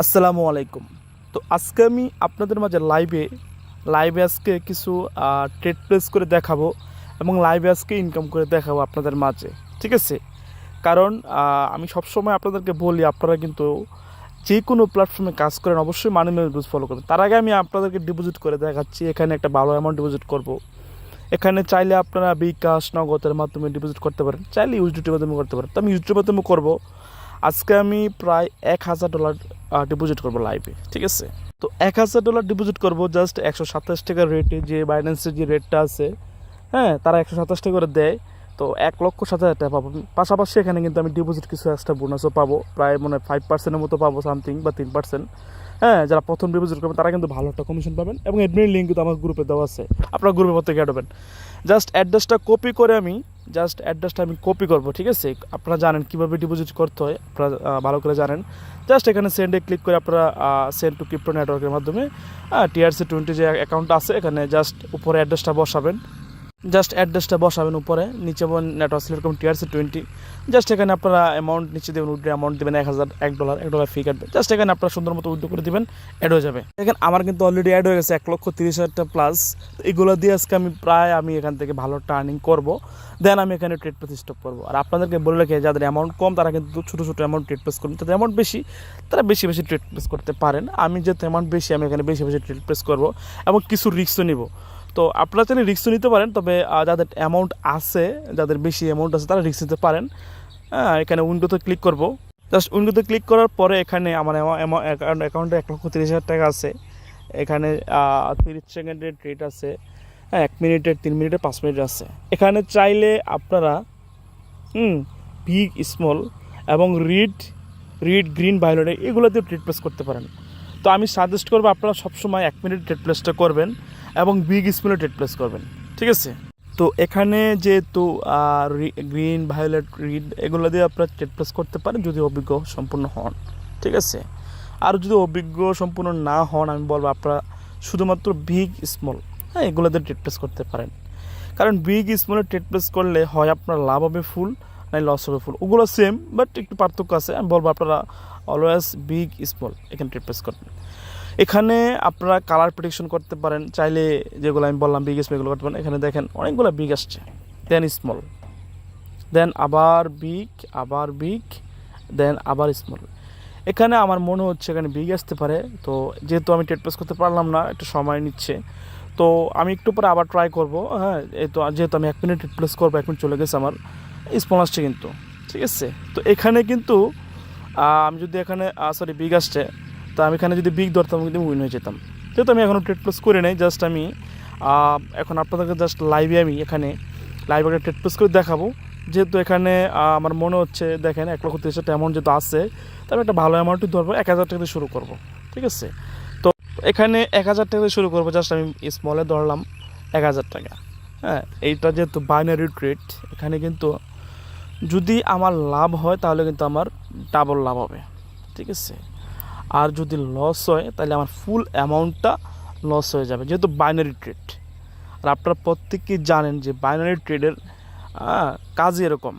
আসসালামু আলাইকুম। তো আজকে আমি আপনাদের মাঝে লাইভে লাইভে আজকে কিছু ট্রেড প্লেস করে দেখাবো এবং লাইভে আজকে ইনকাম করে দেখাবো আপনাদের মাঝে, ঠিক আছে? কারণ আমি সবসময় আপনাদেরকে বলি, আপনারা কিন্তু যে কোনো প্ল্যাটফর্মে কাজ করেন, অবশ্যই মানি ম্যানেজমেন্ট ফলো করবেন। তার আগে আমি আপনাদেরকে ডিপোজিট করে দেখাচ্ছি, এখানে একটা ভালো অ্যামাউন্ট ডিপোজিট করব। এখানে চাইলে আপনারা বিকাশ নগদের মাধ্যমে ডিপোজিট করতে পারেন, চাইলে ইউজডিটির মাধ্যমে করতে পারেন। তো আমি ইউজডিটির মাধ্যমে করব। আজকে আমি প্রায় এক হাজার ডলার ডিপোজিট করব লাইভে ঠিক আছে? তো এক হাজার ডলার ডিপোজিট করব জাস্ট একশো সাতাশ টাকার রেটে যে বাইন্যান্সের যে রেটটা আছে হ্যাঁ তারা একশো সাতাশ টাকা করে দেয়। তো এক লক্ষ সাত হাজার টাকা পাবো। পাশাপাশি এখানে কিন্তু আমি ডিপোজিট কিছু এক্সট্রা বোনাসও পাবো, প্রায় মনে হয় ফাইভ পার্সেন্টের মতো পাবো সামথিং বা তিন পার্সেন্ট হ্যাঁ যারা প্রথম ডিপোজিট করবেন, তারা কিন্তু ভালো একটা কমিশন পাবেন এবং এডমিন লিঙ্ক কিন্তু আমার গ্রুপে দেওয়া আছে। আপনার গ্রুপের মধ্যে গিয়ে দেবেন জাস্ট অ্যাড্রেসটা কপি করে আমি জাস্ট অ্যাড্রেসটা আমি কপি করব, ঠিক আছে? আপনারা জানেন কীভাবে ডিপোজিট করতে হয়, আপনারা ভালো করে জানেন। জাস্ট এখানে সেন্ডে ক্লিক করে আপনারা সেন্ড টু ক্রিপ্টো নেটওয়ার্কের মাধ্যমে টিআরসি টোয়েন্টি যে অ্যাকাউন্ট আছে, এখানে জাস্ট উপরে অ্যাড্রেসটা বসাবেন। জাস্ট অ্যাড্রেসটা বসাবেন উপরে, নিচে বলেন নেটওয়ার্ক এরকম টিআরসি টোয়েন্টি জাস্ট এখানে আপনারা অ্যামাউন্ট নিচে দেবেন উইড্রো অ্যামাউন্ট দেবেন এক হাজার, এক ডলার এক ডলার ফি কাটবে। জাস্ট এখানে আপনারা সুন্দর মতো উইড্রো করে দিবেন অ্যাড হয়ে যাবে। এখানে আমার কিন্তু অলরেডি অ্যাড হয়ে গেছে এক লক্ষ তিরিশ হাজারটা প্লাস এগুলো দিয়ে আজকে আমি প্রায় আমি এখান থেকে ভালো টার্নিং করব। দেন আমি এখানে ট্রেড পেস স্টপ করব। আর আপনাদেরকে বলে রাখি, যাদের অ্যামাউন্ট কম, তারা কিন্তু ছোটো ছোটো অ্যামাউন্ট ট্রেড পেস করবেন তাদের অ্যামাউন্ট বেশি, তারা বেশি বেশি ট্রেড প্লেস করতে পারেন। আমি যেহেতু অ্যামাউন্ট বেশি, আমি এখানে বেশি বেশি ট্রেড প্লেস করব এবং কিছু রিস্কও নিব। তো আপনারা চাইলে রিস্কও নিতে পারেন, তবে যাদের অ্যামাউন্ট আছে, যাদের বেশি অ্যামাউন্ট আছে, তারা রিস্ক নিতে পারেন। হ্যাঁ এখানে উইন্ডোতে ক্লিক করব। জাস্ট উইন্ডোতে ক্লিক করার পরে এখানে আমার অ্যাকাউন্টে এক লক্ষ তিরিশ হাজার টাকা আছে। এখানে তিরিশ সেকেন্ডের ট্রেড আছে। হ্যাঁ এক মিনিটের তিন মিনিটের পাঁচ মিনিট আছে। এখানে চাইলে আপনারা, হুম বিগ স্মল এবং রিড রিড গ্রিন ভায়োলেট এগুলো দিয়ে ট্রেড প্লেস করতে পারেন। তো আমি সাজেস্ট করব আপনারা সবসময় এক মিনিট ট্রেড প্লেসটা করবেন। এবং বিগ স্মলে ট্রেড প্লেস করবেন। ঠিক আছে? তো এখানে যেহেতু গ্রিন ভায়োলেট রিড এগুলো দিয়ে আপনারা ট্রেড প্লেস করতে পারেন যদি অভিজ্ঞ সম্পূর্ণ হন। ঠিক আছে? আর যদি অভিজ্ঞ সম্পূর্ণ না হন, আমি বলব আপনারা শুধুমাত্র বিগ স্মল হ্যাঁ এগুলো দিয়ে ট্রেড প্লেস করতে পারেন। কারণ বিগ স্মলে ট্রেড প্লেস করলে হয় আপনার লাভ হবে ফুল নাই লস হবে ফুল ওগুলো সেম বাট একটু পার্থক্য আছে। আমি বলব আপনারা অলওয়েজ বিগ, স্মল, এখানে ট্রেড প্লেস করবেন। এখানে আপনারা কালার প্রেডিকশন করতে পারেন, চাইলে যেগুলো আমি বললাম বিগ স্মল এগুলো করতে পারেন। এখানে দেখেন অনেকগুলো বিগ আসছে দেন স্মল দেন আবার বিগ আবার বিগ দেন আবার স্মল এখানে আমার মনে হচ্ছে এখানে বিগ আসতে পারে, তো যেহেতু আমি ট্রেড করতে পারলাম না, একটু সময় নিচ্ছে। তো আমি একটু পরে আবার ট্রাই করব হ্যাঁ এই তো যেহেতু আমি এক মিনিট ট্রেড প্লেস করব, এক মিনিট চলে গেছে আমার স্মল আসছে কিন্তু, ঠিক আছে? তো এখানে কিন্তু আমি যদি এখানে সরি বিগ আসছে, তো আমি এখানে যদি বিগ ধরতাম কিন্তু উইন হয়ে যেতাম। যেহেতু আমি এখনও ট্রেড প্লেস করে নেই জাস্ট আমি এখন আপনাদেরকে জাস্ট লাইভে আমি এখানে লাইভে একটা ট্রেড প্লেস করে দেখাবো। যেহেতু এখানে আমার মনে হচ্ছে, দেখেন, এক লক্ষ তিরিশ অ্যামাউন্ট যেহেতু আছে তবে একটা ভালো অ্যামাউন্টই ধরবো, এক হাজার টাকা শুরু করব, ঠিক আছে? তো এখানে এক হাজার টাকা শুরু করব জাস্ট আমি স্মলে ধরলাম, এক হাজার টাকা হ্যাঁ? এইটা যেহেতু বাইনারি ট্রেড এখানে কিন্তু যদি আমার লাভ হয়, তাহলে কিন্তু আমার ডাবল লাভ হবে। ঠিক আছে? আর যদি লস হয়, তাহলে আমার ফুল অ্যামাউন্টটা লস হয়ে যাবে, যেহেতু বাইনারি ট্রেড আর আপনারা প্রত্যেকেই জানেন যে বাইনারি ট্রেডের কাজই এরকম।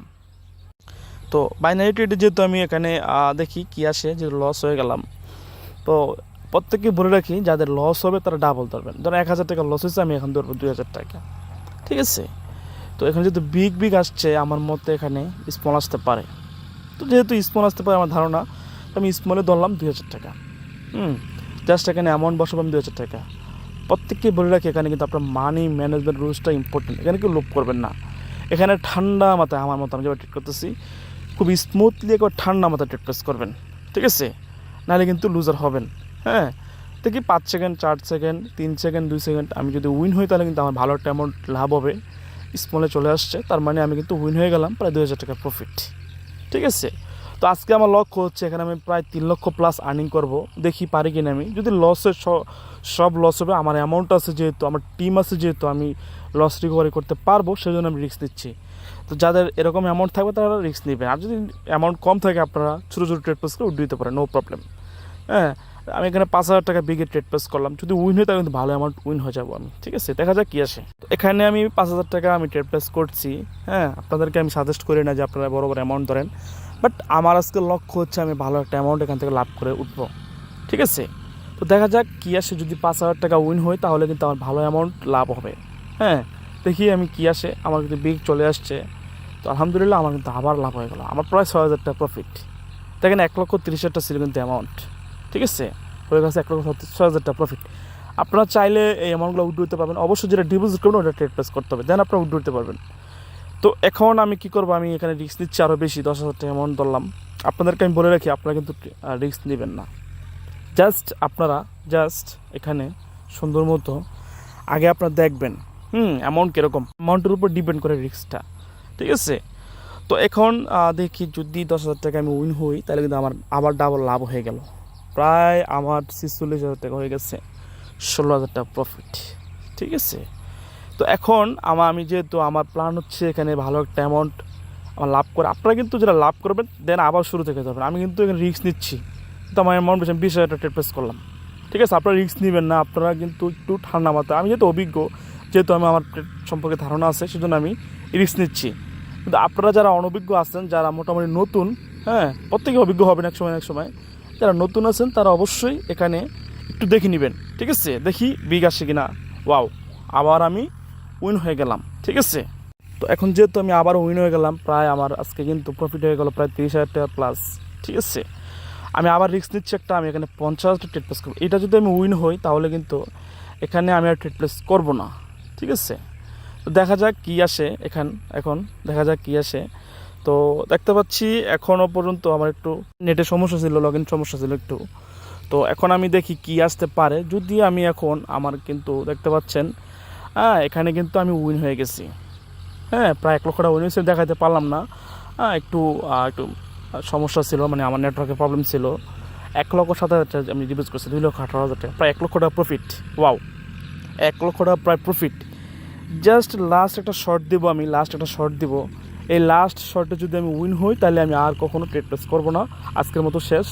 তো বাইনারি ট্রেডে যেহেতু আমি এখানে দেখি কি আসে, যে লস হয়ে গেলাম। তো প্রত্যেককে বলে রাখি, যাদের লস হবে, তারা ডাবল ধরবেন। ধরেন এক হাজার টাকা লস হয়েছে, আমি এখন ধরবো দুই হাজার টাকা। ঠিক আছে? তো এখানে যেহেতু বিগ বিগ আসছে, আমার মতে এখানে স্মল আসতে পারে। তো যেহেতু স্মল আসতে পারে আমার ধারণা আমি স্মলে ধরলাম দুই হাজার টাকা। হুম জাস্ট এখানে অ্যামাউন্ট বসাবো আমি দুই হাজার টাকা। প্রত্যেককে বলে রাখি, এখানে কিন্তু আপনার মানি ম্যানেজমেন্ট রুলসটা ইম্পর্টেন্ট এখানে কেউ লোভ করবেন না। এখানে ঠান্ডা মাথায় আমার মতো আমি যেভাবে ট্রিট করতেছি, খুব স্মুথলি একবার ঠান্ডা মাথায় ট্রিট করবেন। ঠিক আছে? নাহলে কিন্তু লুজার হবেন। হ্যাঁ? দেখি পাঁচ সেকেন্ড চার সেকেন্ড তিন সেকেন্ড দুই সেকেন্ড আমি যদি উইন হই তাহলে কিন্তু আমার ভালো একটা অ্যামাউন্ট লাভ হবে। স্মলে চলে আসছে, তার মানে আমি কিন্তু উইন হয়ে গেলাম, প্রায় দু হাজার টাকা প্রফিট ঠিক আছে? তো আজকে আমার লক্ষ্য হচ্ছে, এখানে আমি প্রায় তিন লক্ষ প্লাস আর্নিং করব। দেখি পারি কিনা আমি। যদি লসের সব লস হবে, আমার অ্যামাউন্ট আছে যেহেতু, আমার টিম আছে যেহেতু, আমি লস রিকভারি করতে পারব সেই জন্য আমি রিস্ক নিচ্ছি। তো যাদের এরকম অ্যামাউন্ট থাকবে, তারা রিস্ক নেবেন আর যদি অ্যামাউন্ট কম থাকে, আপনারা ছোটো ছোটো ট্রেড করে উঠ দিতে পারেন নো প্রবলেম হ্যাঁ? আমি এখানে পাঁচ হাজার টাকা বিগে ট্রেড প্লেস করলাম। যদি উইন হয় তাহলে কিন্তু ভালো অ্যামাউন্ট উইন হয়ে যাব আমি, ঠিক আছে? দেখা যাক কী আসে। এখানে আমি পাঁচ হাজার টাকা আমি ট্রেড প্লেস করছি হ্যাঁ? আপনাদেরকে আমি সাজেস্ট করি না যে আপনারা বড় বড় অ্যামাউন্ট ধরেন। বাট আমার আজকে লক্ষ্য হচ্ছে আমি ভালো একটা অ্যামাউন্ট এখান থেকে লাভ করে উঠবো, ঠিক আছে? তো দেখা যাক কী আসে। যদি পাঁচ হাজার টাকা উইন হয় তাহলে কিন্তু আমার ভালো অ্যামাউন্ট লাভ হবে হ্যাঁ? দেখি আমি কী আসে। আমার কিন্তু বিগ চলে আসছে। তো আলহামদুলিল্লাহ আমার কিন্তু আবার লাভ হয়ে গেল। আমার প্রায় ছয় হাজার টাকা প্রফিট দেখেন এক লক্ষ তিরিশ হাজার টাকা ছিল কিন্তু অ্যামাউন্ট ঠিক আছে? হয়ে গেছে এক লক্ষ ছয় হাজার টাকা প্রফিট আপনারা চাইলে এই অ্যামাউন্টগুলো উড দিতে পারবেন। অবশ্যই যেটা ডিপোজিট করবেন, ওটা ট্রেড প্লেস করতে হবে। দেন আপনারা উড দিতে পারবেন। তো এখন আমি কি করব? আমি এখানে রিস্ক নিচ্ছি আরও বেশি, দশ হাজার টাকা অ্যামাউন্ট ধরলাম। আপনাদেরকে আমি বলে রাখি, আপনারা কিন্তু রিস্ক নেবেন না। জাস্ট আপনারা জাস্ট এখানে সুন্দর মতো আগে আপনারা দেখবেন, হুম অ্যামাউন্ট কীরকম। অ্যামাউন্টের উপর ডিপেন্ড করে রিস্কটা ঠিক আছে? তো এখন দেখি যদি দশ হাজার টাকা আমি উইন হই, তাহলে কিন্তু আমার, আবার ডাবল লাভ হয়ে গেল। প্রায় আমার ছিচল্লিশ হাজার টাকা হয়ে গেছে, ষোলো হাজার টাকা প্রফিট ঠিক আছে? তো এখন আমার আমি যেহেতু আমার প্ল্যান হচ্ছে এখানে ভালো একটা অ্যামাউন্ট আমার লাভ করে, আপনারা কিন্তু যেটা লাভ করবেন দেন আবার শুরু থেকে যাবেন। আমি কিন্তু এখানে রিস্ক নিচ্ছি তো আমার অ্যামাউন্ট বেশি বিশ হাজার টাকা ট্রেড প্লেস করলাম। ঠিক আছে? আপনারা রিস্ক নেবেন না, আপনারা কিন্তু একটু ঠান্ডা মাথায়, আমি যেহেতু অভিজ্ঞ, যেহেতু আমি আমার সম্পর্কে ধারণা আছে, সেজন্য আমি রিস্ক নিচ্ছি। কিন্তু আপনারা যারা অনভিজ্ঞ আছেন, যারা মোটামুটি নতুন হ্যাঁ প্রত্যেকে অভিজ্ঞ হবেন এক সময় এক সময় যারা নতুন আছেন, তারা অবশ্যই এখানে একটু দেখে নেবেন, ঠিক আছে? দেখি বিগ আসে কিনা? ওয়াও, আবার আমি উইন হয়ে গেলাম, ঠিক আছে? তো এখন যেহেতু আমি আবার উইন হয়ে গেলাম, প্রায় আমার আজকে কিন্তু প্রফিট হয়ে গেল প্রায় তিরিশ হাজার টাকা প্লাস ঠিক আছে? আমি আবার রিস্ক নিচ্ছি একটা, আমি এখানে পঞ্চাশ হাজার ট্রেড প্লেস করব। এটা যদি আমি উইন হই, তাহলে কিন্তু এখানে আমি আর ট্রেড প্লেস করব না, ঠিক আছে? তো দেখা যাক কী আসে এখান, এখন দেখা যাক কী আসে। তো দেখতে পাচ্ছি এখনও পর্যন্ত আমার একটু নেটের সমস্যা ছিল লগ সমস্যা ছিল একটু। তো এখন আমি দেখি কি আসতে পারে। যদি আমি এখন আমার কিন্তু দেখতে পাচ্ছেন হ্যাঁ এখানে কিন্তু আমি উইন হয়ে গেছি। হ্যাঁ প্রায় এক লক্ষ টাকা উইন হয়েছে দেখাতে পারলাম না। হ্যাঁ একটু একটু সমস্যা ছিল মানে আমার নেটওয়ার্কের প্রবলেম ছিল। এক লক্ষ সাত হাজার আমি ডিপোজিট করছি, দুই লক্ষ আঠারো হাজার টাকা, প্রায় এক লক্ষ টাকা প্রফিট ওয়াও এক লক্ষ টাকা প্রায় প্রফিট জাস্ট লাস্ট একটা শর্ট দেবো আমি লাস্ট একটা শর্ট দেবো। এই লাস্ট শটে যদি আমি উইন হই, তাহলে আমি আর কখনো ট্রেড প্লেস করব না। আজকের মতো শেষ।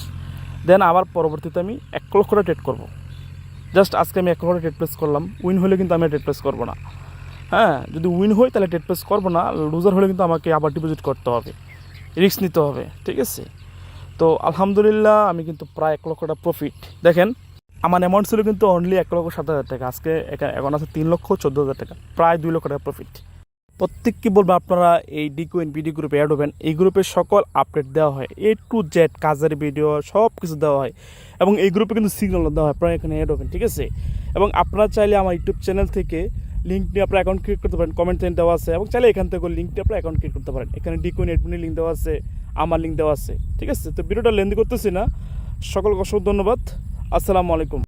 দেন আবার পরবর্তীতে আমি এক লক্ষ টাকা ট্রেড করব। জাস্ট আজকে আমি এক লক্ষ ট্রেড প্লেস করলাম। উইন হলে কিন্তু আমি ট্রেড প্লেস করব না। হ্যাঁ যদি উইন হয় তাহলে ট্রেড প্লেস করব না। লুজার হলে কিন্তু আমাকে আবার ডিপোজিট করতে হবে। রিস্ক নিতে হবে। ঠিক আছে? তো আলহামদুলিল্লাহ, আমি কিন্তু প্রায় এক লক্ষ টাকা প্রফিট দেখেন, আমার অ্যামাউন্ট ছিল কিন্তু অনলি এক লক্ষ সাত হাজার টাকা। আজকে এখন আছে তিন লক্ষ চোদ্দ হাজার টাকা। প্রায় দুই লক্ষ টাকা প্রফিট প্রত্যেককে বলব আপনারা এই ডিকুইন বিডি গ্রুপে অ্যাড হবেন। এই গ্রুপে সকল আপডেট দেওয়া হয়। এ টু জেড কাজের ভিডিও সব কিছু দেওয়া হয়। এবং এই গ্রুপে কিন্তু সিগন্যাল দেওয়া হয়। আপনারা এখানে অ্যাড হবেন, ঠিক আছে? এবং আপনারা চাইলে আমার ইউটিউব চ্যানেল থেকে লিঙ্ক নিয়ে আপনার অ্যাকাউন্ট ক্রিয়েট করতে পারেন। কমেন্ট দেওয়া আছে। এবং চাইলে এখান থেকে লিঙ্কটি আপনার অ্যাকাউন্ট ক্রিয়েট করতে পারেন। এখানে ডিকুইন এডমিনের লিঙ্ক দেওয়া আছে, আমার লিঙ্ক দেওয়া আছে, ঠিক আছে? তো ভিডিওটা লেন্দি করতেছি না। সকলকে অসংখ্য ধন্যবাদ। আসসালামু আলাইকুম।